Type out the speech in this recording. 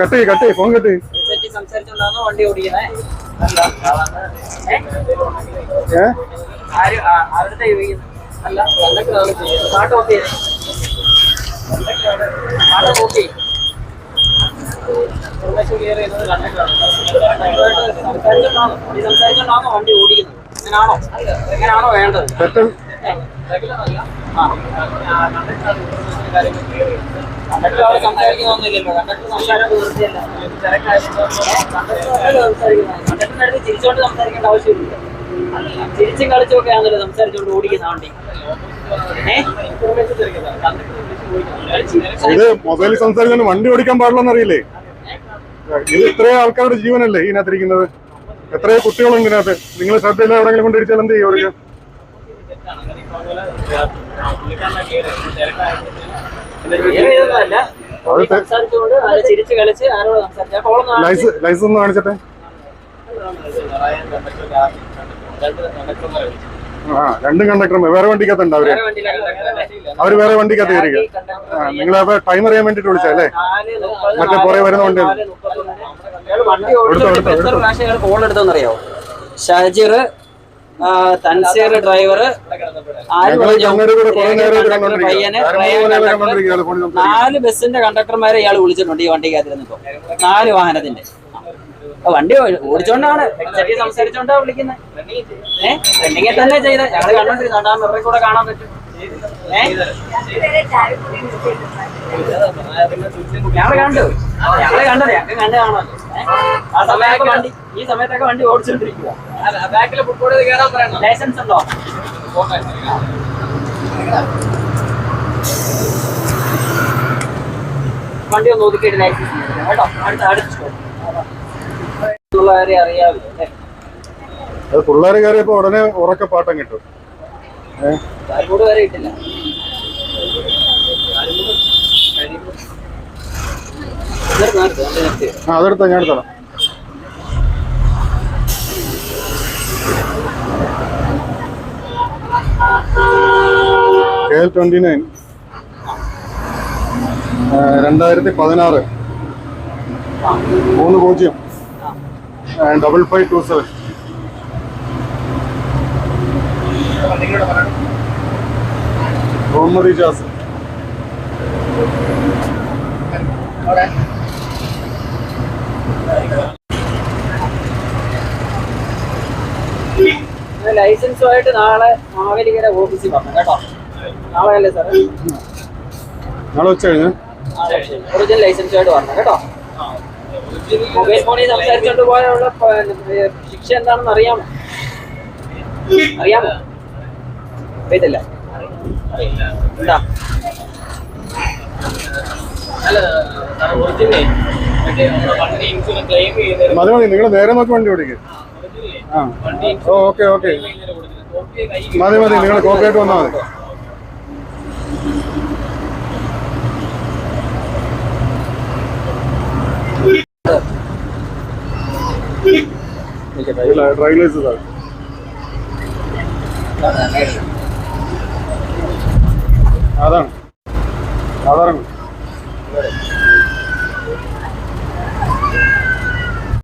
Cut cut phone cut സംസാരിച്ചോണ്ടാണോ വണ്ടി ഓടിക്കുന്നത്? അങ്ങനാണോ? എങ്ങനെയാണോ വേണ്ടത്? ചിരിച്ചോണ്ട് സംസാരിക്കേണ്ട ആവശ്യമില്ല ചിരിച്ചും ആണല്ലോ സംസാരിച്ചോണ്ട് ഓടിക്കുന്ന വണ്ടി ഇത് മൊബൈലിൽ സംസാരിക്കാൻ വണ്ടി ഓടിക്കാൻ പാടില്ലെന്ന് അറിയില്ലേ? ഇത് ഇത്രയും ആൾക്കാരുടെ ജീവനല്ലേ ഇതിനകത്തിരിക്കുന്നത്? എത്രയോ കുട്ടികളുണ്ട് ഇതിനകത്ത്. നിങ്ങൾ ശ്രദ്ധയില്ല എവിടെങ്കിലും കൊണ്ടിരിച്ചാൽ എന്ത് ചെയ്യും അവർക്ക്? ലൈസൻസ് കാണിച്ചിട്ടെ? ആ രണ്ടും കണ്ടക്ടർമാർ വേറെ വണ്ടിക്കകത്തുണ്ട് അവർ. അവർ വേറെ വണ്ടിക്കകത്ത് കയറി ആ നിങ്ങൾ അപ്പൊ ടൈം അറിയാൻ വേണ്ടിട്ട് വിളിച്ചല്ലേ മറ്റേ പുറകെ വരുന്ന വണ്ടി എടുത്തോ, ഷാജിർ തൻസീർ ഡ്രൈവർ പയ്യന്. നാല് ബസ്സിന്റെ കണ്ടക്ടർമാരെ ഇയാൾ വിളിച്ചിട്ടുണ്ട് ഈ വണ്ടിക്കകത്തിരുന്നിപ്പോ നാല് വാഹനത്തിന്റെ. വണ്ടി ഓടിച്ചോണ്ടാണ്. ചെറിയ സംസാരിച്ചോണ്ടാ വിളിക്കുന്നത് ഏഹ് റണ്ണിങ്ങെ തന്നെ ചെയ്ത. ഞങ്ങൾ കണ്ടോണ്ടിരുന്നു. ആ മിററിൽ കൂടെ കാണാൻ പറ്റും. ഞങ്ങൾ കണ്ടു. ഞങ്ങൾ കണ്ടത്. ഞങ്ങൾക്ക് കണ്ടു കാണാമല്ലോ? ആ സമയത്തൊക്കെ വണ്ടി ഈ സമയത്തൊക്കെ വണ്ടി ഓടിച്ചോണ്ടിരിക്കുക ബാക്കിൽ ഫുട്ബോൾ കയറാൻ പറയണം? ലൈസൻസ് ഉണ്ടോ? വണ്ടി ഒന്ന് ഒതുക്കിയിട്ട് ലൈസൻസ് കേട്ടോ? അടുത്ത അടുത്ത് അറിയാമല്ലോ അല്ലേ? അത് പിള്ളേർ കയറിയപ്പോ ഉടനെ ഉറക്ക പാട്ടം കിട്ടും. ഏഹ് വരെ ഇട്ടില്ല. ആ അതെടുത്താ ഞാൻ എടുത്തോളാം. കെ എൽ ട്വന്റി നയൻ രണ്ടായിരത്തി പതിനാറ് മൂന്ന് പൂജ്യം. Double five two seven Muhammad Ijas ലൈസൻസുമായിട്ട് നാളെ മാവേലിക്കര ഓഫീസിൽ വരണം കേട്ടോ. നാളെ അല്ലേ സാറേ? നാളെ ഉച്ച കഴിഞ്ഞ്? ഒറിജിനൽ ലൈസൻസുമായിട്ട് വരണം കേട്ടോ. മൊബൈൽ ഫോണിൽ സംസാരിച്ചോണ്ട് പോയുള്ള ശിക്ഷ എന്താണെന്ന് അറിയാമോ? അറിയാമോ? അറിയത്തില്ല. എന്താ? മതി മതി നിങ്ങൾ നേരെ നോക്കി വണ്ടി ഓടിക്കും. ആ ഓ ഓക്കെ ഓക്കെ. മതി മതി നിങ്ങൾ കോപ്പി ആയിട്ട് വന്നാൽ മതി. ലൈസൻസ് അതാണ്. അതാണ്.